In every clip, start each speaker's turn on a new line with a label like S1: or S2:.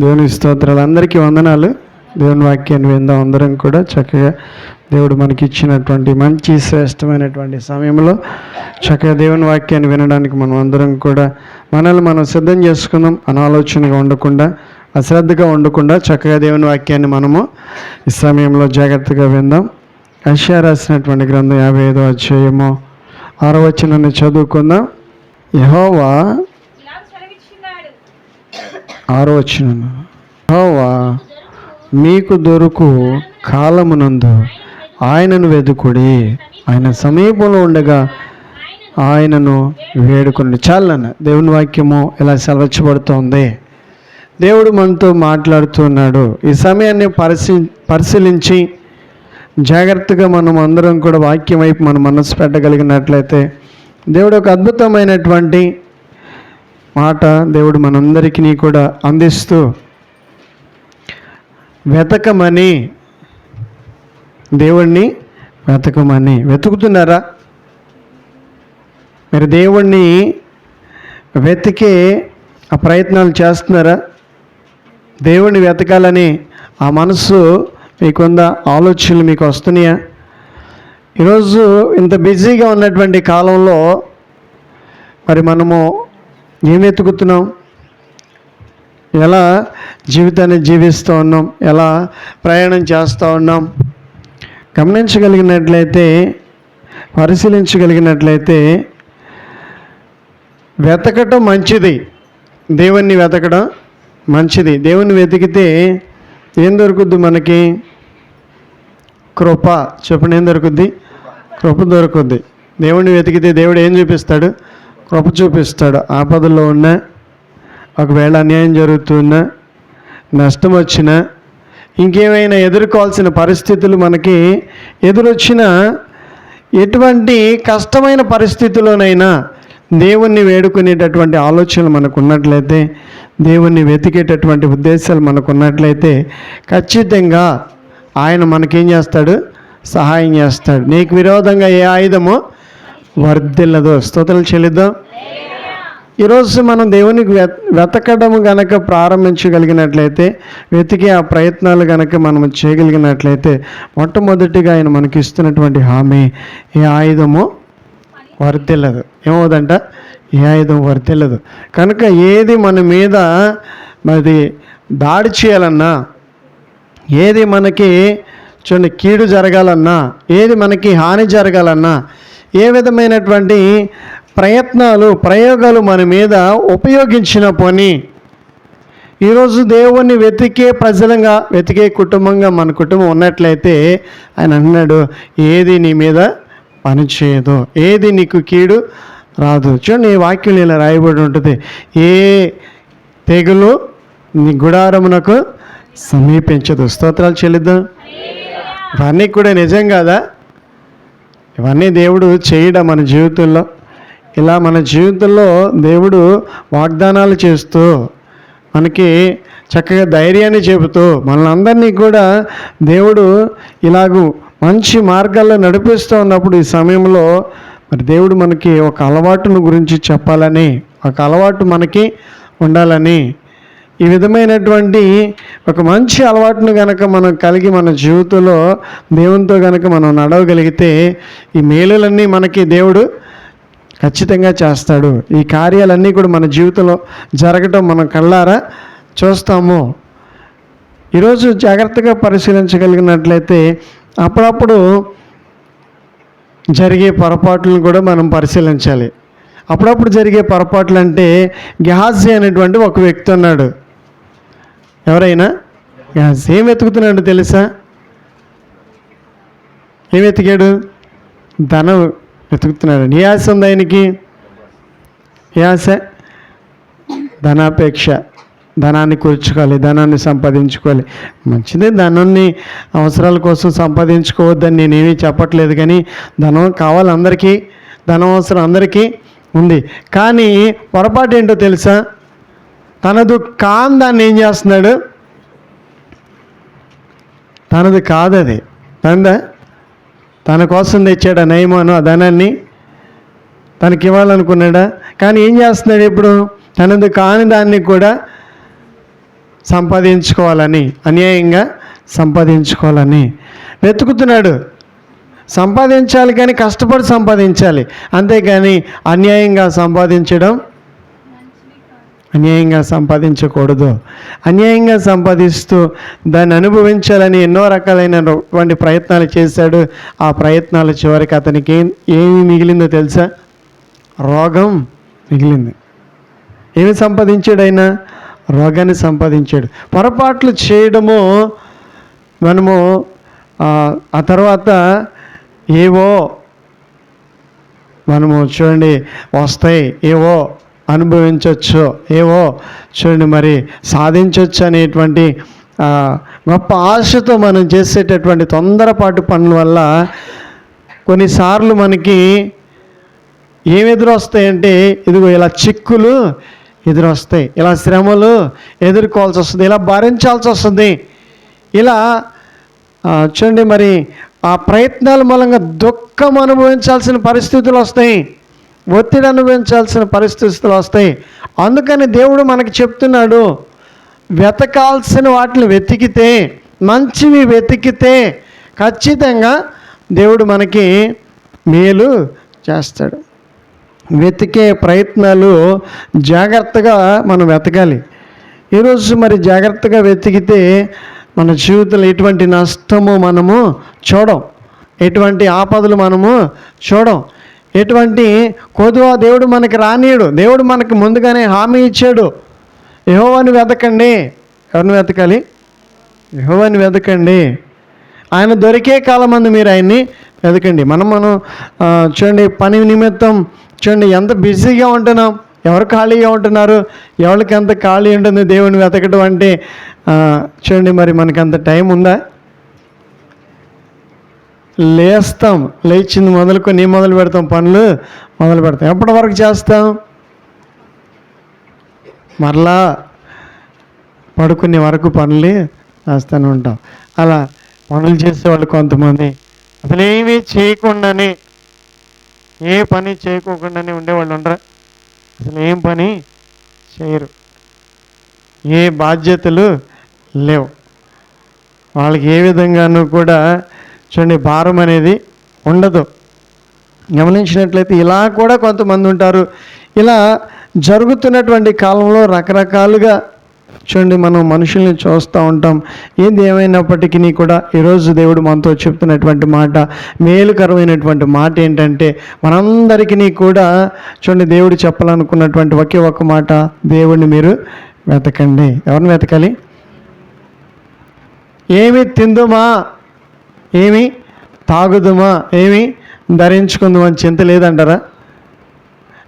S1: దేవుని స్తోత్రాలు. అందరికీ వందనాలు. దేవుని వాక్యాన్ని విందాం. అందరం కూడా చక్కగా దేవుడు మనకి ఇచ్చినటువంటి మంచి శ్రేష్టమైనటువంటి సమయంలో చక్కగా దేవుని వాక్యాన్ని వినడానికి మనం అందరం కూడా మనల్ని మనం సిద్ధం చేసుకుందాం. అనాలోచనగా ఉండకుండా అశ్రద్ధగా ఉండకుండా చక్కగా దేవుని వాక్యాన్ని మనము ఈ సమయంలో జాగ్రత్తగా విందాం. అషియా రాసినటువంటి గ్రంథం యాభై ఐదో అధ్యాయము ఆరో వచ్చినని చదువుకుందాం. యహోవా ఆరో వచ్చిన మీకు దొరుకు కాలమునందు ఆయనను వెతుకుడి ఆయన సమీపంలో ఉండగా ఆయనను వేడుకుని చాలన్న దేవుని వాక్యము ఇలా సెలవచ్చబడుతోంది. దేవుడు మనతో మాట్లాడుతున్నాడు. ఈ సమయాన్ని పరిశీ పరిశీలించి జాగ్రత్తగా మనం అందరం కూడా వాక్యం వైపు మన మనసు పెట్టగలిగినట్లయితే దేవుడు ఒక అద్భుతమైనటువంటి మాట దేవుడు మనందరికీ కూడా అందిస్తూ వెతకమని దేవుణ్ణి వెతకమని. వెతుకుతున్నారా? మీరు దేవుణ్ణి వెతికే ఆ ప్రయత్నాలు చేస్తున్నారా? దేవుణ్ణి వెతకాలని ఆ మనసు మీకుందా ఆలోచనలు మీకు వస్తున్నాయా? ఈరోజు ఇంత బిజీగా ఉన్నటువంటి కాలంలో మరి మనము ఏం వెతుకుతున్నాం ఎలా జీవితాన్ని జీవిస్తూ ఉన్నాం? ఎలా ప్రయాణం చేస్తూ ఉన్నాం? గమనించగలిగినట్లయితే పరిశీలించగలిగినట్లయితే వెతకటం మంచిది. దేవుణ్ణి వెతకడం మంచిది. దేవుణ్ణి వెతికితే ఏం దొరుకుద్ది మనకి? కృప. చెప్పండి ఏం దొరుకుద్ది? కృప దొరుకుద్ది. దేవుణ్ణి వెతికితే దేవుడు ఏం చూపిస్తాడు? కృప చూపిస్తాడు. ఆపదలో ఉన్న ఒకవేళ అన్యాయం జరుగుతున్నా నష్టం వచ్చినా ఇంకేమైనా ఎదుర్కోవాల్సిన పరిస్థితులు మనకి ఎదురొచ్చిన ఎటువంటి కష్టమైన పరిస్థితుల్లోనైనా దేవుణ్ణి వేడుకునేటటువంటి ఆలోచనలు మనకు ఉన్నట్లయితే దేవుణ్ణి వెతికేటటువంటి ఉద్దేశాలు మనకు ఉన్నట్లయితే ఖచ్చితంగా ఆయన మనకేం చేస్తాడు? సహాయం చేస్తాడు. నీకు విరోధంగా ఏ ఆయుధమో వర్ధిల్లదు. స్తోత్రాలు చెల్లిద్దాం. ఈరోజు మనం దేవునికి వెత వెతకడం గనక ప్రారంభించగలిగినట్లయితే వెతికే ఆ ప్రయత్నాలు గనక మనం చేయగలిగినట్లయితే మొట్టమొదటిగా ఆయన మనకి ఇస్తున్నటువంటి హామీ ఏ ఆయుధము వర్తిల్లదు ఏమవుదంట? ఏ ఆయుధం వర్తిల్లదు కనుక ఏది మన మీద మరి దాడి చేయాలన్నా ఏది మనకి చూడండి కీడు జరగాలన్నా ఏది మనకి హాని జరగాలన్నా ఏ విధమైనటువంటి ప్రయత్నాలు ప్రయోగాలు మన మీద ఉపయోగించిన పని? ఈరోజు దేవుణ్ణి వెతికే ప్రజలంగా వెతికే కుటుంబంగా మన కుటుంబం ఉన్నట్లయితే ఆయన అన్నాడు ఏది నీ మీద పనిచేయదు ఏది నీకు కీడు రాదు. చూడండి ఈ వాక్యం ఇలా రాయబడి ఉంటుంది ఏ తెగులు నీ గుడారమునకు సమీపించదు. స్తోత్రాలు చెల్లిద్దాం. ఇవన్నీ కూడా నిజం కదా? ఇవన్నీ దేవుడు చేయడం మన జీవితంలో. ఇలా మన జీవితంలో దేవుడు వాగ్దానాలు చేస్తూ మనకి చక్కగా ధైర్యాన్ని చెబుతూ మనల్ని కూడా దేవుడు ఇలాగూ మంచి మార్గాల్లో నడిపిస్తూ ఉన్నప్పుడు ఈ సమయంలో మరి దేవుడు మనకి ఒక అలవాటును గురించి చెప్పాలని ఒక అలవాటు మనకి ఉండాలని ఈ విధమైనటువంటి ఒక మంచి అలవాటును గనక మనం కలిగి మన జీవితంలో దేవునితో గనక మనం నడవగలిగితే ఈ మేలులన్నీ మనకి దేవుడు ఖచ్చితంగా చేస్తాడు. ఈ కార్యాలన్నీ కూడా మన జీవితంలో జరగటం మనం కళ్ళారా చూస్తాము. ఈరోజు జాగ్రత్తగా పరిశీలించగలిగినట్లయితే అప్పుడప్పుడు జరిగే పొరపాట్లను కూడా మనం పరిశీలించాలి. అప్పుడప్పుడు జరిగే పొరపాట్లు అంటే గ్యాస్ అనేటువంటి ఒక వ్యక్తి ఉన్నాడు. ఎవరైనా? గ్యాస్ ఏం వెతుకుతున్నాడు తెలుసా? ఏం వెతికాడు? ధనం వెతుకుతున్నాడు. నీ ఆశ ఉంది ఆయనకి? ఏ ఆశ? ధనాపేక్ష. ధనాన్ని కూర్చుకోవాలి ధనాన్ని సంపాదించుకోవాలి. మంచిదే ధనాన్ని అవసరాల కోసం సంపాదించుకోవద్దని నేనేమీ చెప్పట్లేదు కానీ ధనం కావాలి అందరికీ ధనం అవసరం అందరికీ ఉంది. కానీ పొరపాటు ఏంటో తెలుసా? తనదు కాని దాన్ని ఏం చేస్తున్నాడు? తనది కాదు అది తనదా తన కోసం తెచ్చాడు ఆ నయమాను ఆ ధనాన్ని. తనకి ఇవ్వాలనుకున్నాడా? కానీ ఏం చేస్తున్నాడు ఇప్పుడు? తనది కాని దాన్ని కూడా సంపాదించుకోవాలని అన్యాయంగా సంపాదించుకోవాలని వెతుకుతున్నాడు. సంపాదించాలి కానీ కష్టపడి సంపాదించాలి. అంతేగాని అన్యాయంగా సంపాదించడం అన్యాయంగా సంపాదించకూడదు. అన్యాయంగా సంపాదిస్తూ దాన్ని అనుభవించాలని ఎన్నో రకాలైనటువంటి ప్రయత్నాలు చేశాడు. ఆ ప్రయత్నాల చివరికి అతనికి ఏం ఏమి మిగిలిందో తెలుసా? రోగం మిగిలింది. ఏమి సంపాదించాడు ఆయన రోగాన్ని సంపాదించాడు. పొరపాట్లు చేయడము మనము ఆ తర్వాత ఏవో మనము చూడండి వస్తాయి. ఏవో అనుభవించవచ్చు ఏవో చూడండి మరి సాధించవచ్చు అనేటువంటి గొప్ప ఆశతో మనం చేసేటటువంటి తొందరపాటు పనుల వల్ల కొన్నిసార్లు మనకి ఏం ఎదురొస్తాయంటే ఇదిగో ఇలా చిక్కులు ఎదురొస్తాయి ఇలా శ్రమలు ఎదుర్కోవాల్సి వస్తుంది ఇలా భరించాల్సి వస్తుంది. ఇలా చూడండి మరి ఆ ప్రయత్నాల మూలంగా దుఃఖం అనుభవించాల్సిన పరిస్థితులు వస్తాయి. ఒత్తిడి అనుభవించాల్సిన పరిస్థితులు వస్తాయి. అందుకని దేవుడు మనకి చెప్తున్నాడు వెతకాల్సిన వాటిని వెతికితే మంచివి వెతికితే ఖచ్చితంగా దేవుడు మనకి మేలు చేస్తాడు. వెతికే ప్రయత్నాలు జాగ్రత్తగా మనం వెతకాలి. ఈరోజు మరి జాగ్రత్తగా వెతికితే మన జీవితంలో ఎటువంటి నష్టము మనము చూడం ఎటువంటి ఆపదలు మనము చూడం. ఎటువంటి కొదువ దేవుడు మనకి రానీయడు. దేవుడు మనకి ముందుగానే హామీ ఇచ్చాడు. యహోవాని వెతకండి. ఎవరిని వెతకాలి? యహోవాని వెతకండి. ఆయన దొరికే కాలమందు మీరు ఆయన్ని వెతకండి. మనం మనం చూడండి పని నిమిత్తం చూడండి ఎంత బిజీగా ఉంటున్నాం. ఎవరు ఖాళీగా ఉంటున్నారు? ఎవరికి ఎంత ఖాళీ ఉంటుంది దేవుని వెతకడం అంటే చూడండి మరి మనకి అంత టైం ఉందా? లేస్తాం లేచింది మొదలుకొని మొదలు పెడతాం పనులు మొదలు పెడతాం. ఎప్పటి వరకు చేస్తాం? మరలా పడుకునే వరకు పనులు చేస్తూనే ఉంటాం. అలా పనులు చేసేవాళ్ళు కొంతమంది. అసలు ఏమీ చేయకుండానే ఏ పని చేయకోకుండానే ఉండేవాళ్ళు ఉండరు. అసలు ఏం పని చేయరు. ఏ బాధ్యతలు లేవు. వాళ్ళకి ఏ విధంగానూ కూడా చూడండి భారం అనేది ఉండదు. గమనించినట్లయితే ఇలా కూడా కొంతమంది ఉంటారు. ఇలా జరుగుతున్నటువంటి కాలంలో రకరకాలుగా చూడండి మనం మనుషుల్ని చూస్తూ ఉంటాం. ఏది ఏమైనప్పటికీ కూడా ఈరోజు దేవుడు మనతో చెప్తున్నటువంటి మాట మేలుకరమైనటువంటి మాట ఏంటంటే మనందరికీ కూడా చూడండి దేవుడు చెప్పాలనుకున్నటువంటి ఒకే ఒక మాట దేవుడిని మీరు వెతకండి. ఎవరిని వెతకాలి? ఏమి తిందుమా? ఏమి? తాగుదుమా? ఏమి? ధరించుకుందామని చింత లేదంటారా?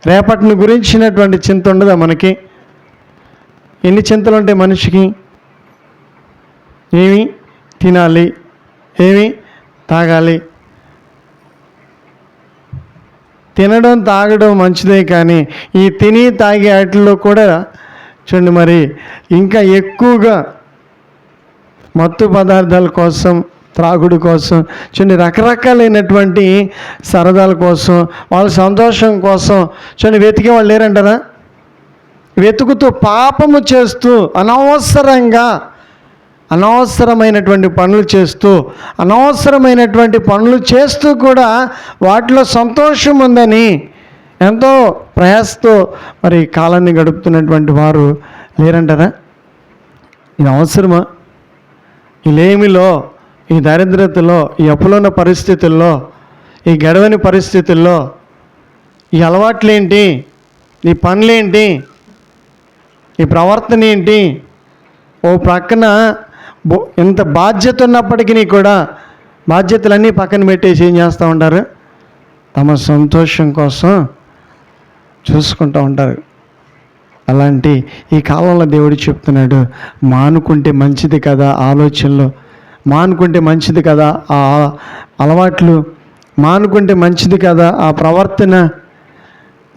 S1: రేపటిని గురించినటువంటి చింత ఉండదా మనకి? ఎన్ని చింతలు ఉంటాయి మనిషికి? ఏమి? తినాలి. ఏమి? తాగాలి. తినడం తాగడం మంచిదే కానీ ఈ తిని తాగే వాటిల్లో కూడా చూడండి మరి ఇంకా ఎక్కువగా మత్తు పదార్థాల కోసం త్రాగుడు కోసం చూడండి రకరకాలైనటువంటి సరదాల కోసం వాళ్ళ సంతోషం కోసం చూడండి వెతికే వాళ్ళు లేరంటారా? వెతుకుతూ పాపము చేస్తూ అనవసరంగా అనవసరమైనటువంటి పనులు చేస్తూ అనవసరమైనటువంటి పనులు చేస్తూ కూడా వాటిలో సంతోషం ఉందని ఎంతో ప్రయాసతో మరి కాలాన్ని గడుపుతున్నటువంటి వారు లేరంటారా? ఇది అవసరమా? ఈ లేమిలో ఈ దారిద్రతలో ఈ అప్పులున్న పరిస్థితుల్లో ఈ గడవని పరిస్థితుల్లో ఈ అలవాట్లేంటి? ఈ పనులేంటి? ఈ ప్రవర్తన ఏంటి ఓ ప్రక్కన బో ఇంత బాధ్యత ఉన్నప్పటికీ కూడా బాధ్యతలన్నీ పక్కన పెట్టేసి ఏం చేస్తూ ఉంటారు? తమ సంతోషం కోసం చూసుకుంటూ ఉంటారు. అలాంటి ఈ కాలంలో దేవుడు చెప్తున్నాడు మానుకుంటే మంచిది కదా ఆలోచనలు. మానుకుంటే మంచిది కదా? ఆ అలవాట్లు మానుకుంటే మంచిది కదా? ఆ ప్రవర్తన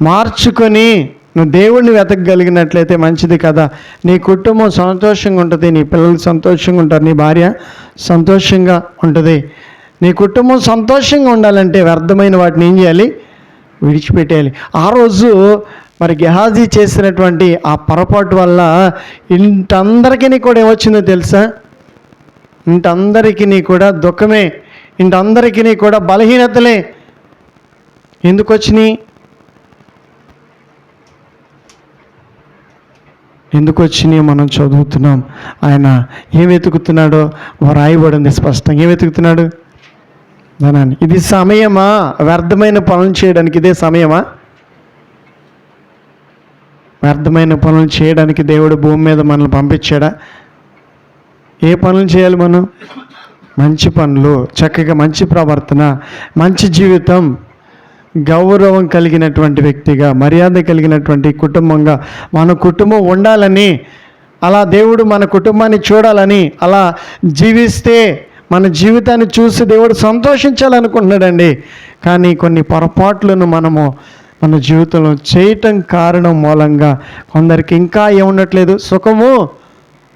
S1: మార్చుకొని నువ్వు దేవుణ్ణి వెతకగలిగినట్లయితే మంచిది కదా? నీ కుటుంబం సంతోషంగా ఉంటుంది నీ పిల్లలు సంతోషంగా ఉంటారు నీ భార్య సంతోషంగా ఉంటుంది. నీ కుటుంబం సంతోషంగా ఉండాలంటే వ్యర్థమైన వాటిని ఏం చేయాలి? విడిచిపెట్టేయాలి. ఆ రోజు మరి గెహాజీ చేసినటువంటి ఆ పొరపాటు వల్ల ఇంటందరికీ కూడా ఏమొచ్చిందో తెలుసా? ఇంటందరికీ కూడా దుఃఖమే ఇంటందరికీ కూడా బలహీనతలే. ఎందుకు వచ్చినాయి ఎందుకు వచ్చినాయి మనం చదువుతున్నాం? ఆయన ఏం వెతుకుతున్నాడో రాయబడింది స్పష్టంగా. ఏం వెతుకుతున్నాడు? ధనాన్ని ఇది సమయమా? వ్యర్థమైన పనులు చేయడానికి ఇదే సమయమా? వ్యర్థమైన పనులు చేయడానికి దేవుడు భూమి మీద మనల్ని పంపించాడా? ఏ పనులు చేయాలి మనం? మంచి పనులు చక్కగా మంచి ప్రవర్తన మంచి జీవితం గౌరవం కలిగినటువంటి వ్యక్తిగా మర్యాద కలిగినటువంటి కుటుంబంగా మన కుటుంబం ఉండాలని అలా దేవుడు మన కుటుంబాన్ని చూడాలని అలా జీవిస్తే మన జీవితాన్ని చూసి దేవుడు సంతోషించాలనుకుంటున్నాడండి. కానీ కొన్ని పొరపాట్లను మనము మన జీవితంలో చేయటం కారణం మూలంగా కొందరికి ఇంకా ఏముండట్లేదు? సుఖము?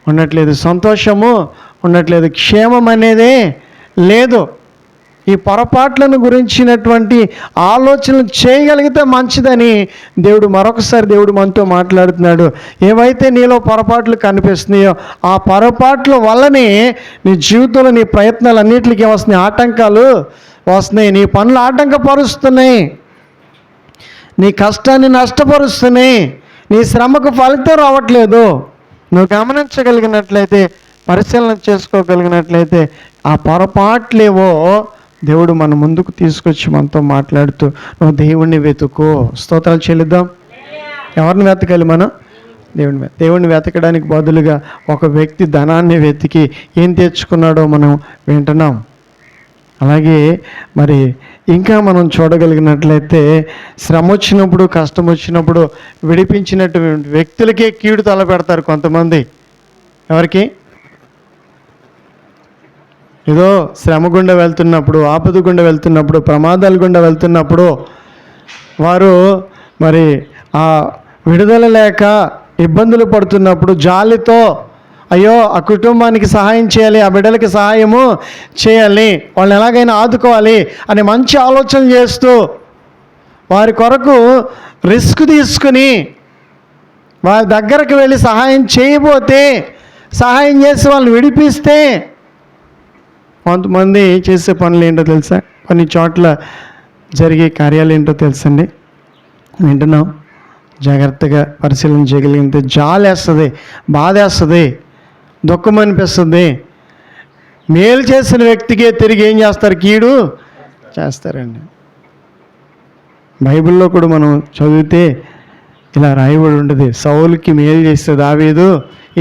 S1: ఉండట్లేదు. సంతోషము ఉండట్లేదు. క్షేమం అనేదే లేదు. ఈ పొరపాట్లను గురించినటువంటి ఆలోచనలు చేయగలిగితే మంచిదని దేవుడు మరొకసారి దేవుడు మనతో మాట్లాడుతున్నాడు. ఏవైతే నీలో పొరపాట్లు కనిపిస్తున్నాయో ఆ పొరపాట్ల వల్లనే నీ జీవితంలో నీ ప్రయత్నాలు అన్నింటికి వస్తున్నాయి. ఆటంకాలు వస్తున్నాయి. నీ పనులు ఆటంకపరుస్తున్నాయి. నీ కష్టాన్ని నష్టపరుస్తున్నాయి. నీ శ్రమకు ఫలితం రావట్లేదు. నువ్వు గమనించగలిగినట్లయితే పరిశీలన చేసుకోగలిగినట్లయితే ఆ పొరపాట్లేవో దేవుడు మన ముందుకు తీసుకొచ్చి మనతో మాట్లాడుతూ నువ్వు దేవుణ్ణి వెతుకో. స్తోత్రాలు చెల్లిద్దాం. ఎవరిని వెతకాలి మనం? దేవుని దేవుణ్ణి వెతకడానికి బదులుగా ఒక వ్యక్తి ధనాన్ని వెతికి ఏం తెచ్చుకున్నాడో మనం వింటున్నాం. అలాగే మరి ఇంకా మనం చూడగలిగినట్లయితే శ్రమ వచ్చినప్పుడు కష్టం వచ్చినప్పుడు విడిపించినటువంటి వ్యక్తులకే కీడు తలపెడతారు కొంతమంది. ఎవరికి? ఏదో శ్రమ గుండా వెళ్తున్నప్పుడు ఆపద గుండా వెళ్తున్నప్పుడు ప్రమాదాల గుండా వెళ్తున్నప్పుడు వారు మరి ఆ విడుదల లేక ఇబ్బందులు పడుతున్నప్పుడు జాలితో అయ్యో ఆ కుటుంబానికి సహాయం చేయాలి ఆ బిడ్డలకి సహాయము చేయాలి వాళ్ళని ఎలాగైనా ఆదుకోవాలి అని మంచి ఆలోచన చేస్తూ వారి కొరకు రిస్క్ తీసుకుని వారి దగ్గరకు వెళ్ళి సహాయం చేయబోతే సహాయం చేసి వాళ్ళని విడిపిస్తే కొంతమంది చేసే పనులు ఏంటో తెలుసా? కొన్ని చోట్ల జరిగే కార్యాలు ఏంటో తెలుసండి? వింటున్నాం. జాగ్రత్తగా పరిశీలన చేయగలిగితే జాలేస్తుంది బాధేస్తుంది. దుఃఖం అనిపిస్తుంది మేలు చేసిన వ్యక్తికే తిరిగి ఏం చేస్తారు కీడు? చేస్తారండి. బైబిల్లో కూడా మనం చదివితే ఇలా రాయబడి ఉంటుంది సౌలుకి మేలు చేస్తే దావీదు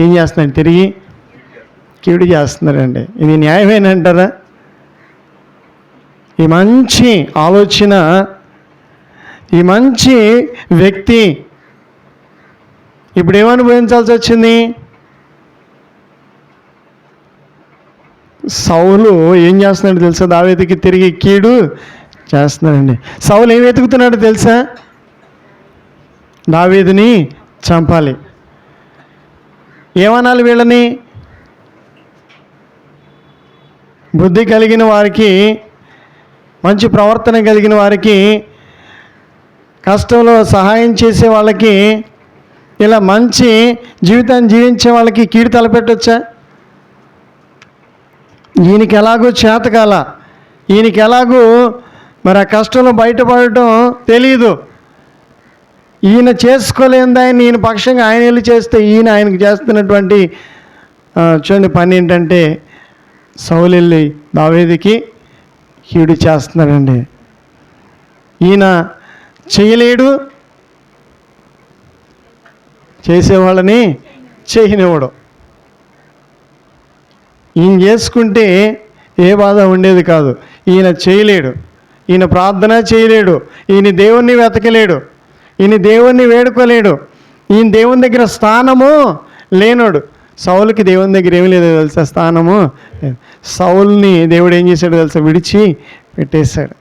S1: ఏం చేస్తున్నాడు? తిరిగి కీడు చేస్తున్నారండి ఇది న్యాయమేనంటారా? ఈ మంచి ఆలోచన ఈ మంచి వ్యక్తి ఇప్పుడు ఏమనుభవించాల్సి వచ్చింది సౌలు ఏం చేస్తున్నాడు తెలుసా? దావేదికి తిరిగి కీడు చేస్తున్నాడండి. సౌలు ఏం వెతుకుతున్నాడు తెలుసా? దావేదిని చంపాలి. ఏమనాలి వీళ్ళని? బుద్ధి కలిగిన వారికి మంచి ప్రవర్తన కలిగిన వారికి కష్టంలో సహాయం చేసే వాళ్ళకి ఇలా మంచి జీవితాన్ని జీవించే వాళ్ళకి కీడు తలపెట్టొచ్చా? ఈయనకి ఎలాగో చేతకాల. ఈయనకి ఎలాగో మరి ఆ కష్టంలో బయటపడటం తెలియదు ఈయన చేసుకోలేని దాన్ని ఈయన పక్షంగా ఆయన వెళ్ళి చేస్తే ఈయన ఆయనకు చేస్తున్నటువంటి చూడండి పని ఏంటంటే సౌలెల్లి దావేదికి హీడు చేస్తున్నాడండి. ఈయన చేయలేడు. చేసేవాళ్ళని చేయనివ్వడు. ఈయన చేసుకుంటే ఏ బాధ ఉండేది కాదు. ఈయన చేయలేడు. ఈయన ప్రార్థన చేయలేడు. ఈయన దేవుణ్ణి వెతకలేడు. ఈయన దేవుణ్ణి వేడుకోలేడు. ఈయన దేవుని దగ్గర స్థానము లేనోడు. సౌలుకి దేవుని దగ్గర ఏమీ లేదు తెలుసా? స్థానము సౌల్ని దేవుడు ఏం చేశాడు తెలుసా? విడిచి పెట్టేశాడు.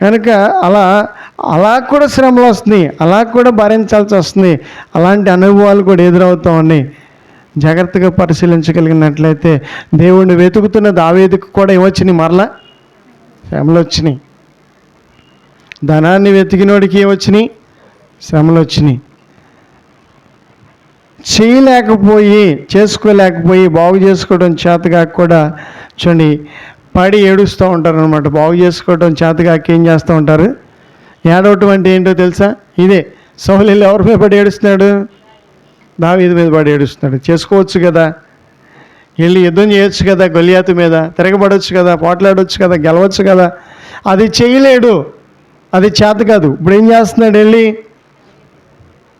S1: కనుక అలా అలా కూడా శ్రమలు వస్తున్నాయి. అలా కూడా భరించాల్సి వస్తుంది. అలాంటి అనుభవాలు కూడా ఎదురవుతూ ఉన్నాయి. జాగ్రత్తగా పరిశీలించగలిగినట్లయితే దేవుణ్ణి వెతుకుతున్న దావేదికి కూడా ఏమొచ్చినాయి మరలా? శ్రమలు వచ్చినాయి. ధనాన్ని వెతికినోడికి ఏమొచ్చినాయి శ్రమలు వచ్చినాయి. చేయలేకపోయి చేసుకోలేకపోయి బాగు చేసుకోవడం చేతగాక కూడా చూడండి పడి ఏడుస్తూ ఉంటారు అనమాట బాగు చేసుకోవడం చేతగాక ఏం చేస్తూ ఉంటారు? ఏడవటం అంటే ఏంటో తెలుసా? ఇదే సౌలీలు ఎవరి మీద పడి ఏడుస్తున్నాడు? దావీదు మీద పడి ఏడుస్తున్నాడు. చేసుకోవచ్చు కదా. వెళ్ళి యుద్ధం చేయొచ్చు కదా గొలియాతు మీద. తిరగబడవచ్చు కదా. పోట్లాడవచ్చు కదా. గెలవచ్చు కదా. అది చేయలేడు. అది చేత కాదు. ఇప్పుడు ఏం చేస్తున్నాడు వెళ్ళి?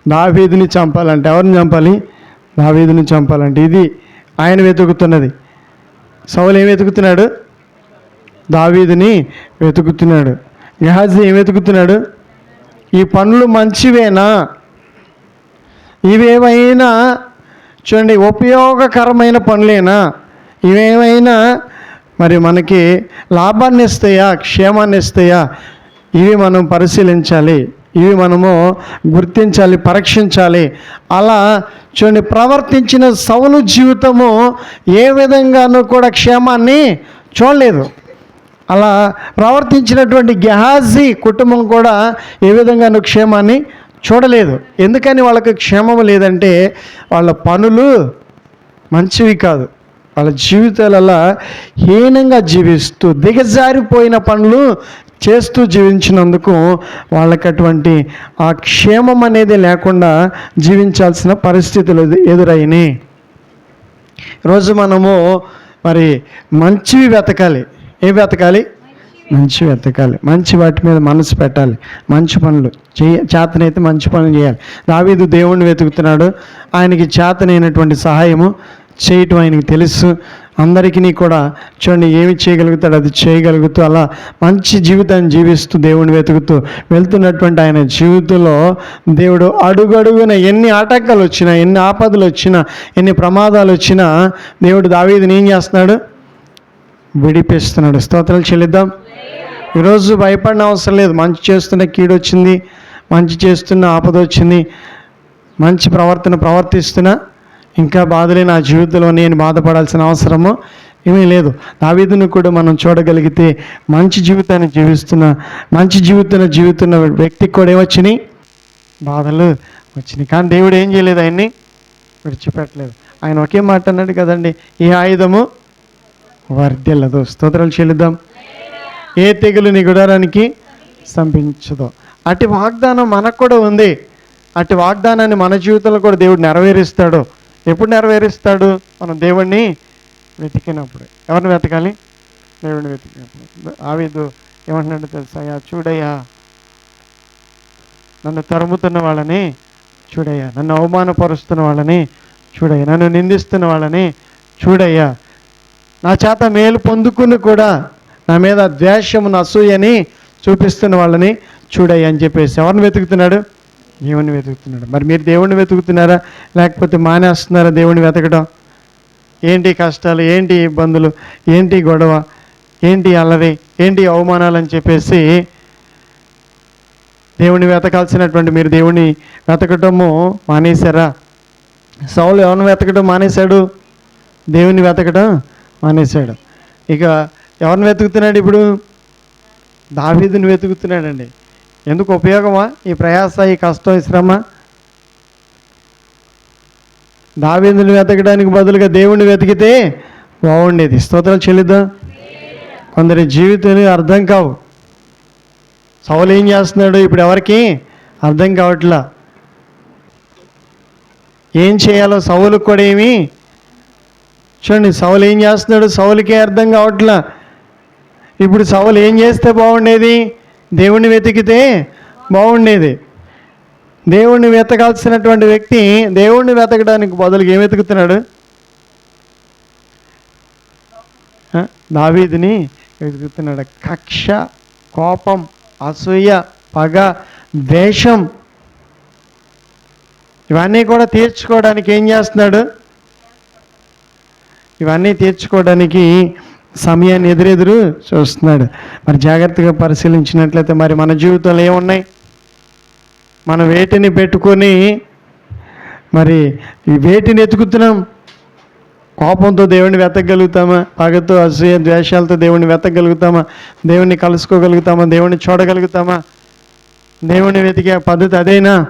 S1: దావీదిని చంపాలంటే. ఎవరిని చంపాలి? దావీదిని చంపాలంటే. ఇది ఆయన వెతుకుతున్నది. సౌలు ఏం వెతుకుతున్నాడు? దావీదిని వెతుకుతున్నాడు. గహాజీ ఏం వెతుకుతున్నాడు? ఈ పనులు మంచివేనా? ఇవేమైనా చూడండి ఉపయోగకరమైన పనులేనా? ఇవేమైనా మరి మనకి లాభాన్ని ఇస్తాయా క్షేమాన్ని ఇస్తాయా? ఇవి మనం పరిశీలించాలి ఇవి మనము గుర్తించాలి పరీక్షించాలి. అలా చూడండి ప్రవర్తించిన సౌలు జీవితము ఏ విధంగానూ కూడా క్షేమాన్ని చూడలేదు. అలా ప్రవర్తించినటువంటి గెహాజీ కుటుంబం కూడా ఏ విధంగానూ క్షేమాన్ని చూడలేదు. ఎందుకని వాళ్ళకి క్షేమం లేదంటే వాళ్ళ పనులు మంచివి కాదు. వాళ్ళ జీవితాలలో హీనంగా జీవిస్తూ దిగజారిపోయిన పనులు చేస్తూ జీవించినందుకు వాళ్ళకి అటువంటి ఆ క్షేమం అనేది లేకుండా జీవించాల్సిన పరిస్థితులు ఎదు- ఎదురైనాయి ఈరోజు మనము మరి మంచివి వెతకాలి. ఏం వెతకాలి? మంచి వెతకాలి మంచి వాటి మీద మనసు పెట్టాలి. మంచి పనులు చేయ చేతనైతే మంచి పనులు చేయాలి. దావీదు దేవుణ్ణి వెతుకుతున్నాడు. ఆయనకి చేతనైనటువంటి సహాయము చేయటం ఆయనకి తెలుసు. అందరికీ కూడా చూడండి ఏమి చేయగలుగుతాడు అది చేయగలుగుతూ అలా మంచి జీవితాన్ని జీవిస్తూ దేవుని వెతుకుతూ వెళ్తున్నటువంటి ఆయన జీవితంలో దేవుడు అడుగడుగున ఎన్ని ఆటంకాలు వచ్చినా ఎన్ని ఆపదలు వచ్చినా ఎన్ని ప్రమాదాలు వచ్చినా దేవుడు దావీదిని ఏం చేస్తున్నాడు? విడిపిస్తున్నాడు. స్తోత్రాలు చెల్లిద్దాం. ఈరోజు భయపడిన అవసరం లేదు. మంచి చేస్తున్న కీడు వచ్చింది మంచి చేస్తున్న ఆపద వచ్చింది మంచి ప్రవర్తన ప్రవర్తిస్తున్నా ఇంకా బాధలే నా జీవితంలో నేను బాధపడాల్సిన అవసరము ఏమీ లేదు. దావీదును కూడా మనం చూడగలిగితే మంచి జీవితాన్ని జీవిస్తున్న మంచి జీవితాన్ని జీవితున్న వ్యక్తికి కూడా ఏమొచ్చినాయి? బాధలు వచ్చినాయి. కానీ దేవుడు ఏం చేయలేదు ఆయన్ని విడిచిపెట్టలేదు. ఆయన ఒకే మాట అన్నాడు కదండి ఈ ఆయుధము వర్ధిల్లదు. స్తోత్రాలు చెల్లిద్దాం. ఏ తెగులు నీ గుడారానికి సంపించదు. అటు వాగ్దానం మనకు కూడా ఉంది. అటు వాగ్దానాన్ని మన జీవితంలో కూడా దేవుడు నెరవేరుస్తాడు. ఎప్పుడు నెరవేరుస్తాడు? మనం దేవుణ్ణి వెతికినప్పుడు. ఎవరిని వెతకాలి? దేవుడిని వెతికినప్పుడు. ఆవిదు ఏమంటున్నాడు తెలుసా? "అయ్యా, చూడయ్యా. నన్ను తరుముతున్న వాళ్ళని చూడయ్యా. నన్ను అవమానపరుస్తున్న వాళ్ళని చూడయ్యా. నన్ను నిందిస్తున్న వాళ్ళని చూడయ్యా. నా చేత మేలు పొందుకుని కూడా నా మీద ద్వేషమును అసూయని చూపిస్తున్న వాళ్ళని చూడయ్యా అని చెప్పేసి ఎవరిని వెతుకుతున్నాడు? దేవుణ్ణి వెతుకుతున్నాడు. మరి మీరు దేవుణ్ణి వెతుకుతున్నారా? లేకపోతే మానేస్తున్నారా దేవుణ్ణి వెతకడం? ఏంటి కష్టాలు? ఏంటి ఇబ్బందులు? ఏంటి గొడవ? ఏంటి అల్లరి? ఏంటి అవమానాలు అని చెప్పేసి దేవుణ్ణి వెతకాల్సినటువంటి మీరు దేవుణ్ణి వెతకటము మానేశారా? సౌలు ఎవరిని వెతకడం మానేశాడు? దేవుని వెతకడం మానేశాడు. ఇక ఎవరిని వెతుకుతున్నాడు ఇప్పుడు? దావీదుని వెతుకుతున్నాడండి. ఎందుకు ఉపయోగమా? ఈ ప్రయాస ఈ కష్టం ఈ శ్రమ? దావీదుని వెతకడానికి బదులుగా దేవుణ్ణి వెతికితే బాగుండేది. స్తోత్రం చెల్లిద్దాం. కొందరి జీవితాలు అర్థం కావు. సౌలు ఏం చేస్తున్నాడు ఇప్పుడు ఎవరికి అర్థం కావట్లా. ఏం చేయాలో సౌలుకు కూడా ఏమి చూడండి సౌలు ఏం చేస్తున్నాడు? సౌలుకే అర్థం కావట్లా. ఇప్పుడు సౌలు ఏం చేస్తే బాగుండేది? దేవుణ్ణి వెతికితే బాగుండేది. దేవుణ్ణి వెతకాల్సినటువంటి వ్యక్తి దేవుణ్ణి వెతకడానికి బదులుగా ఏం వెతుకుతున్నాడు? దావీదిని వెతుకుతున్నాడు. కక్ష కోపం అసూయ పగ ద్వేషం. ఇవన్నీ కూడా తీర్చుకోవడానికి ఏం చేస్తున్నాడు? ఇవన్నీ తీర్చుకోవడానికి సమయాన్ని ఎదురెదురు చూస్తున్నాడు. మరి జాగ్రత్తగా పరిశీలించినట్లయితే మరి మన జీవితంలో ఏమున్నాయి? మనం వేటిని పెట్టుకొని మరి ఈ వేటిని ఎతుకుతున్నాం? కోపంతో దేవుణ్ణి వెతకగలుగుతామా? పగతో అసూయ ద్వేషాలతో దేవుణ్ణి వెతకగలుగుతామా? దేవుణ్ణి కలుసుకోగలుగుతామా? దేవుణ్ణి చూడగలుగుతామా? దేవుణ్ణి వెతికే పద్ధతి అదేనా?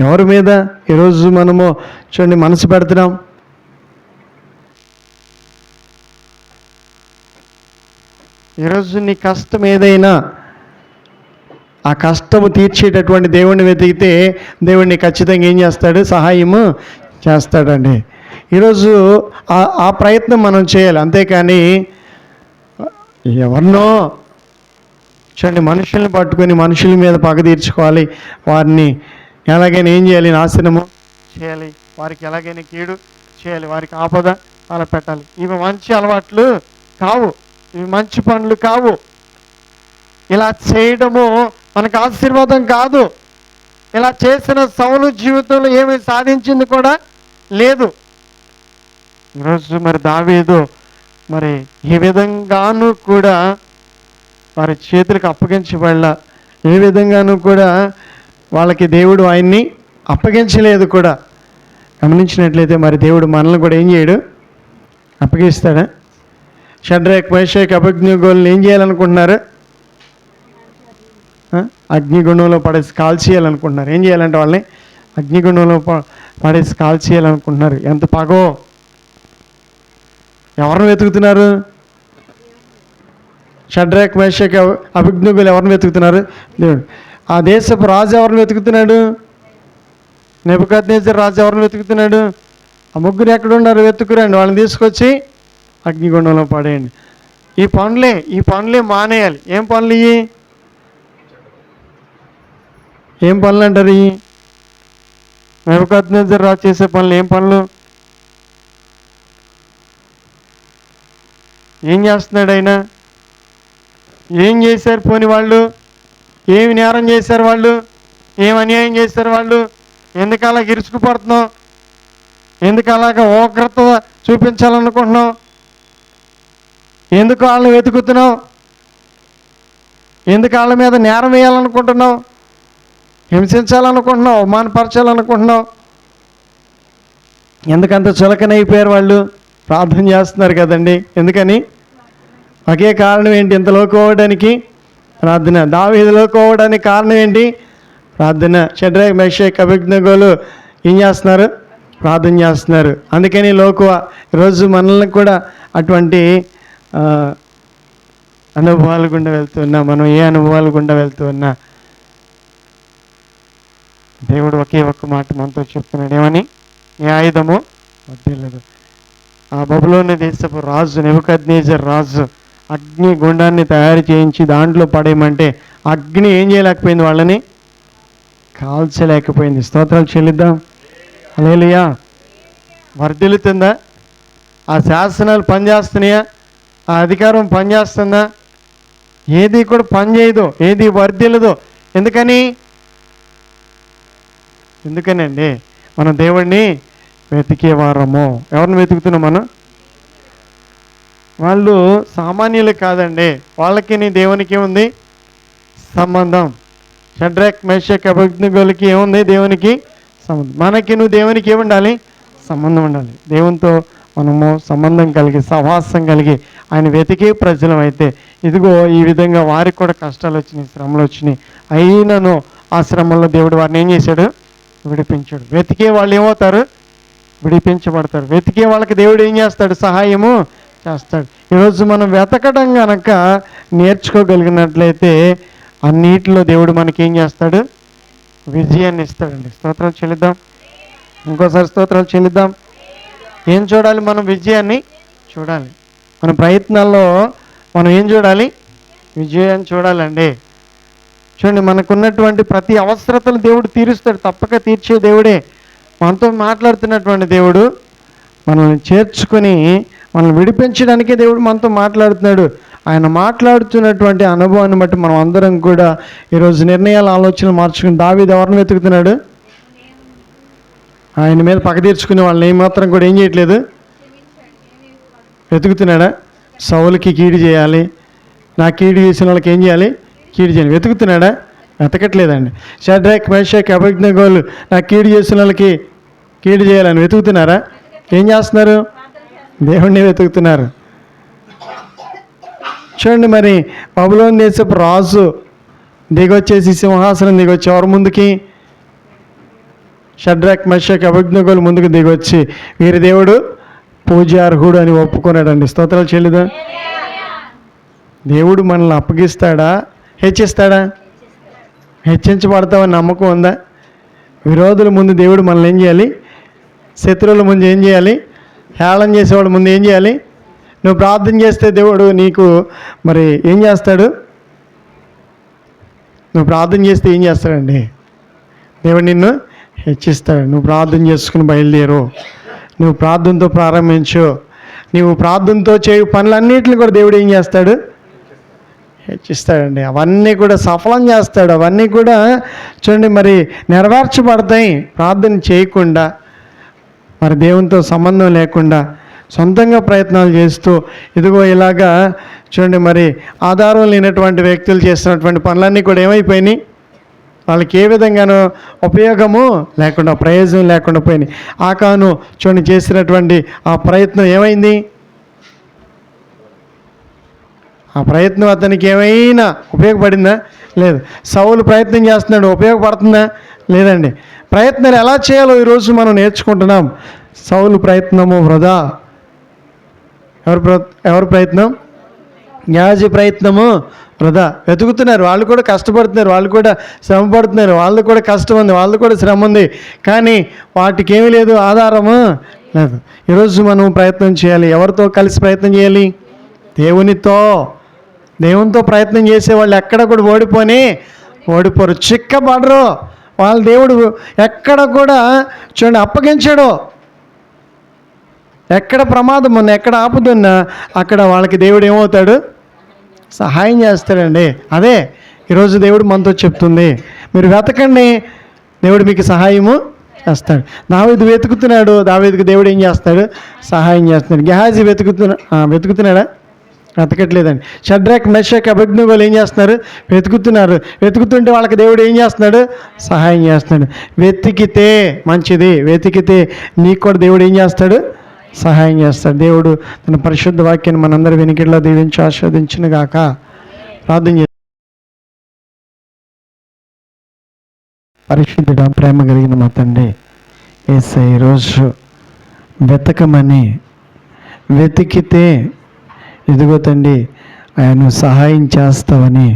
S1: ఎవరి మీద? ఈరోజు మనము చూడండి మనసు పెడుతున్నాం. ఈరోజు నీ కష్టం ఏదైనా ఆ కష్టము తీర్చేటటువంటి దేవుణ్ణి వెతికితే దేవుణ్ణి ఖచ్చితంగా ఏం చేస్తాడు? సహాయము చేస్తాడండి. ఈరోజు ఆ ప్రయత్నం మనం చేయాలి. అంతేకాని ఎవరినో చూడండి మనుషుల్ని పట్టుకొని మనుషుల మీద పగ తీర్చుకోవాలి. వారిని ఎలాగైనా ఏం చేయాలి? నాశనము చేయాలి. వారికి ఎలాగైనా కీడు చేయాలి. వారికి ఆపద అలా పెట్టాలి ఇవి మంచి అలవాట్లు కావు. ఇవి మంచి పనులు కావు. ఇలా చేయడము మనకు ఆశీర్వాదం కాదు. ఇలా చేసిన సౌలు జీవితంలో ఏమి సాధించింది కూడా లేదు. ఈరోజు మరి దావీదు మరి ఏ విధంగాను కూడా వారి చేతులకు అప్పగించబడల ఏ విధంగానూ కూడా వాళ్ళకి దేవుడు ఆయన్ని అప్పగించలేదు కూడా. గమనించినట్లయితే మరి దేవుడు మనల్ని కూడా ఏం చేయడు? అప్పగిస్తాడా? షడ్రేక్ వైషేక్ అభిజ్ఞగోళ్ళని ఏం చేయాలనుకుంటున్నారు? అగ్నిగుండంలో అగ్నిగుణంలో పడేసి కాల్చేయాలనుకుంటున్నారు. ఏం చేయాలంటే వాళ్ళని? అగ్నిగుణంలో ప- పడేసి కాల్చేయాలనుకుంటున్నారు. ఎంత పగో! ఎవరిని వెతుకుతున్నారు? షడ్రేక్ వైషేక్ అభిజ్ఞగులు ఎవరిని వెతుకుతున్నారు? దేవుడు ఆ దేశపు రాజు ఎవరిని వెతుకుతున్నాడు? నెబుకద్నేజర్ రాజు ఎవరిని వెతుకుతున్నాడు? ఆ ముగ్గురు ఎక్కడున్నారు? వెతుకురండి. వాళ్ళని తీసుకొచ్చి అగ్నిగుండంలో పడేయండి. ఈ పనులే ఈ పనులే మానేయాలి. ఏం పనులు ఇవి ఏం పనులు అంటారు ఇవి నెబుకద్నేజర్ రాజు చేసే పనులు ఏం పనులు? ఏం చేస్తున్నాడు ఆయన? ఏం చేశారు పోని వాళ్ళు? ఏమి నేరం చేశారు వాళ్ళు? ఏం అన్యాయం చేశారు వాళ్ళు? ఎందుకు అలా ఇరుచుకుపడుతున్నావు ఎందుకు అలాగ ఓగ్రత చూపించాలనుకుంటున్నాం ఎందుకు వాళ్ళని వెతుకుతున్నావు? ఎందుకు వాళ్ళ మీద నేరం వేయాలనుకుంటున్నావు? హింసించాలనుకుంటున్నావు అవమానపరచాలనుకుంటున్నావు? ఎందుకంత చులకనైపోయారు వాళ్ళు? ప్రార్థన చేస్తున్నారు కదండి. ఎందుకని? ఒకే కారణం ఏంటి? ఇంత లోకోవడానికి ప్రార్థన. దావీదు లోకోవడానికి కారణం ఏంటి? ప్రార్థన. షడ్రాక్ మెషేక్ అభిజ్ఞగోలు ఏం చేస్తున్నారు? ప్రార్థన చేస్తున్నారు. అందుకని లోకువ. ఈరోజు మనల్ని కూడా అటువంటి అనుభవాలు గుండా వెళ్తున్నా మనం ఏ అనుభవాలు గుండా వెళ్తున్నా దేవుడు ఒకే ఒక్క మాట మనతో చెప్తున్నాడు. ఏమని? ఏ ఆయుధము వద్దలేదు ఆ బబులోని దేశపు రాజు నెబుకద్నేజర్ రాజు అగ్ని గుండాన్ని తయారు చేయించి దాంట్లో పడేయమంటే అగ్ని ఏం చేయలేకపోయింది వాళ్ళని? కాల్చలేకపోయింది. స్తోత్రాలు చెల్లిద్దాం. అలేలియా వర్ధిల్లుతుందా? ఆ శాసనాలు పనిచేస్తున్నాయా? ఆ అధికారం పనిచేస్తుందా? ఏది కూడా పనిచేయదు ఏది వర్ధిల్లదు. ఎందుకని? ఎందుకనండి? మనం దేవుణ్ణి వెతికేవారము ఎవరిని వెతుకుతున్నాం మనం? వాళ్ళు సామాన్యులు కాదండి. వాళ్ళకి నీ దేవునికి ఏముంది సంబంధం. షడ్రాక్ మేషక్ అభిజ్ఞులకి ఏముంది? దేవునికి సంబంధం. మనకి నువ్వు దేవునికి ఏముండాలి? సంబంధం ఉండాలి. దేవునితో మనము సంబంధం కలిగి సహవాసం కలిగి ఆయన వెతికే ప్రజలం అయితే ఇదిగో ఈ విధంగా వారికి కూడా కష్టాలు వచ్చినాయి శ్రమలు వచ్చినాయి. అయినను ఆ శ్రమంలో దేవుడు వారిని ఏం చేశాడు? విడిపించాడు. వెతికే వాళ్ళు ఏమవుతారు? విడిపించబడతారు. వెతికే వాళ్ళకి దేవుడు ఏం చేస్తాడు? సహాయము చేస్తాడు. ఈరోజు మనం వెతకడం కనుక నేర్చుకోగలిగినట్లయితే అన్నిటిలో దేవుడు మనకి ఏం చేస్తాడు? విజయాన్ని ఇస్తాడండి. స్తోత్రాలు చెల్లిద్దాం. ఇంకోసారి స్తోత్రాలు చెల్లిద్దాం. ఏం చూడాలి మనం విజయాన్ని? చూడాలి. మన ప్రయత్నాల్లో మనం ఏం చూడాలి? విజయాన్ని చూడాలండి. చూడండి మనకున్నటువంటి ప్రతి అవసరతను దేవుడు తీరుస్తాడు. తప్పక తీర్చే దేవుడే. మనతో మాట్లాడుతున్నటువంటి దేవుడు మనల్ని చేర్చుకొని మనల్ని విడిపించడానికే దేవుడు మనతో మాట్లాడుతున్నాడు. ఆయన మాట్లాడుతున్నటువంటి అనుభవాన్ని బట్టి మనం అందరం కూడా ఈరోజు నిర్ణయాల ఆలోచనలు మార్చుకుని దావీదు ఎవరిని వెతుకుతున్నాడు? ఆయన మీద పక్క తీర్చుకునే వాళ్ళని ఏమాత్రం కూడా ఏం చేయట్లేదు. వెతుకుతున్నాడా? సౌలకి కీడు చేయాలి. నా కీడు చేసిన వాళ్ళకి ఏం చేయాలి? కీడు చేయాలి. వెతుకుతున్నాడా? వెతకట్లేదండి. షడ్రాక్ మేషక్ అభిజ్ఞగోలు నా కీడు చేసిన వాళ్ళకి కీడు చేయాలని వెతుకుతున్నారా? ఏం చేస్తున్నారు? దేవుణ్ణి వెతుకుతున్నారు. చూడండి మరి బబులోని దేశపు రాజు దిగొచ్చేసి సింహాసనం దిగొచ్చి ఎవరి ముందుకి? షడ్రాక్ మషక్ అభిజ్ఞగోలు ముందుకు దిగొచ్చి వీరి దేవుడు పూజార్హుడు అని ఒప్పుకున్నాడండి. స్తోత్రాలు చెల్లిదా దేవుడు మనల్ని అప్పగిస్తాడా? హెచ్చిస్తాడా? హెచ్చించబడతామని నమ్మకం ఉందా? విరోధుల ముందు దేవుడు మనల్ని ఏం చేయాలి? శత్రువుల ముందు ఏం చేయాలి? హేళన చేసేవాడు ముందు ఏం చేయాలి? నువ్వు ప్రార్థన చేస్తే దేవుడు నీకు మరి ఏం చేస్తాడు? నువ్వు ప్రార్థన చేస్తే ఏం చేస్తాడండి? దేవుడు నిన్ను హెచ్చిస్తాడు. నువ్వు ప్రార్థన చేసుకుని బయలుదేరు. నువ్వు ప్రార్థనతో ప్రారంభించు. నువ్వు ప్రార్థనతో చేయు పనులన్నింటిని కూడా దేవుడు ఏం చేస్తాడు? హెచ్చిస్తాడండి. అవన్నీ కూడా సఫలం చేస్తాడు. అవన్నీ కూడా చూడండి మరి నెరవేర్చబడతాయి. ప్రార్థన చేయకుండా మరి దేవునితో సంబంధం లేకుండా సొంతంగా ప్రయత్నాలు చేస్తూ ఇదిగో ఇలాగా చూడండి మరి ఆధారం లేనటువంటి వ్యక్తులు చేస్తున్నటువంటి పనులన్నీ కూడా ఏమైపోయినాయి? వాళ్ళకి ఏ విధంగానూ ఉపయోగము లేకుండా ప్రయోజనం లేకుండా పోయినాయి ఆకాను చూడండి చేసినటువంటి ఆ ప్రయత్నం ఏమైంది? ఆ ప్రయత్నం అతనికి ఏమైనా ఉపయోగపడిందా? లేదు. సౌలు ప్రయత్నం చేస్తున్నాడు ఉపయోగపడుతుందా? లేదండి. ప్రయత్నాలు ఎలా చేయాలో ఈరోజు మనం నేర్చుకుంటున్నాం. సౌలు ప్రయత్నము వృధా. ఎవరి ప్ర- ఎవరి ప్రయత్నం? యాజి ప్రయత్నము వృధా. వెతుకుతున్నారు. వాళ్ళు కూడా కష్టపడుతున్నారు. వాళ్ళు కూడా శ్రమ పడుతున్నారు. వాళ్ళు కూడా కష్టం ఉంది. వాళ్ళు కూడా శ్రమ ఉంది. కానీ వాటికి ఏమీ లేదు. ఆధారము లేదు. ఈరోజు మనం ప్రయత్నం చేయాలి. ఎవరితో కలిసి ప్రయత్నం చేయాలి? దేవునితో. దేవునితో ప్రయత్నం చేసే వాళ్ళు ఎక్కడ కూడా ఓడిపోని ఓడిపోరు. చిక్కబడరు. వాళ్ళ దేవుడు ఎక్కడ కూడా చూడండి అప్పగించాడు. ఎక్కడ ప్రమాదం ఉన్నా ఎక్కడ ఆపుతున్నా అక్కడ వాళ్ళకి దేవుడు ఏమవుతాడు? సహాయం చేస్తాడండి. అదే ఈరోజు దేవుడు మనతో చెప్తుంది మీరు వెతకండి దేవుడు మీకు సహాయము చేస్తాడు. దావేది వెతుకుతున్నాడు దావేదికి దేవుడు ఏం చేస్తాడు? సహాయం చేస్తున్నాడు. గెహాజీ వెతుకుతున్నా వెతుకుతున్నాడా? వెతకట్లేదండి. షడ్రాక్ మెషక్ అభిజ్ఞలు ఏం చేస్తున్నారు? వెతుకుతున్నారు. వెతుకుతుంటే వాళ్ళకి దేవుడు ఏం చేస్తున్నాడు? సహాయం చేస్తున్నాడు. వెతికితే మంచిది వెతికితే నీకు కూడా దేవుడు ఏం చేస్తాడు? సహాయం చేస్తాడు దేవుడు తన పరిశుద్ధ వాక్యాన్ని మనందరి వెనుకల్లో దీవించి ఆస్వాదించిన గాక. ప్రార్థన చే పరిశుద్ధుడ ప్రేమ కలిగిన మా తండ్రి ఏసై ఈరోజు వెతకమని వెతికితే ఇదిగో తండ్రి ఆయన సహాయం చేస్తావని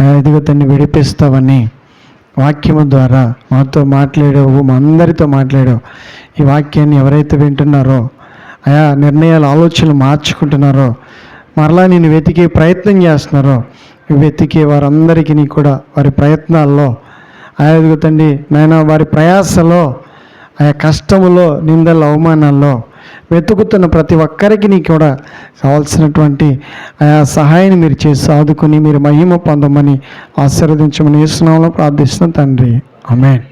S1: ఆయన ఇదిగో తండ్రి విడిపిస్తావని వాక్యము ద్వారా మాతో మాట్లాడావు మా అందరితో మాట్లాడావు. ఈ వాక్యాన్ని ఎవరైతే వింటున్నారో ఆయా నిర్ణయాలు ఆలోచనలు మార్చుకుంటున్నారో మరలా నేను వెతికే ప్రయత్నం చేస్తున్నారో వెతికే వారందరికీ నీ కూడా వారి ప్రయత్నాల్లో ఆయా ఇదిగో తండ్రి నాయన వారి ప్రయాసలో ఆయా కష్టములో నిందల అవమానాల్లో వెతుకుతున్న ప్రతి ఒక్కరికి నీ కూడా కావాల్సినటువంటి ఆ సహాయాన్ని మీరు చేసి ఆదుకుని మీరు మహిమ పొందమని ఆశీర్వదించమని ఇస్తున్నామని ప్రార్థిస్తున్నాం తండ్రి. ఆమెన్.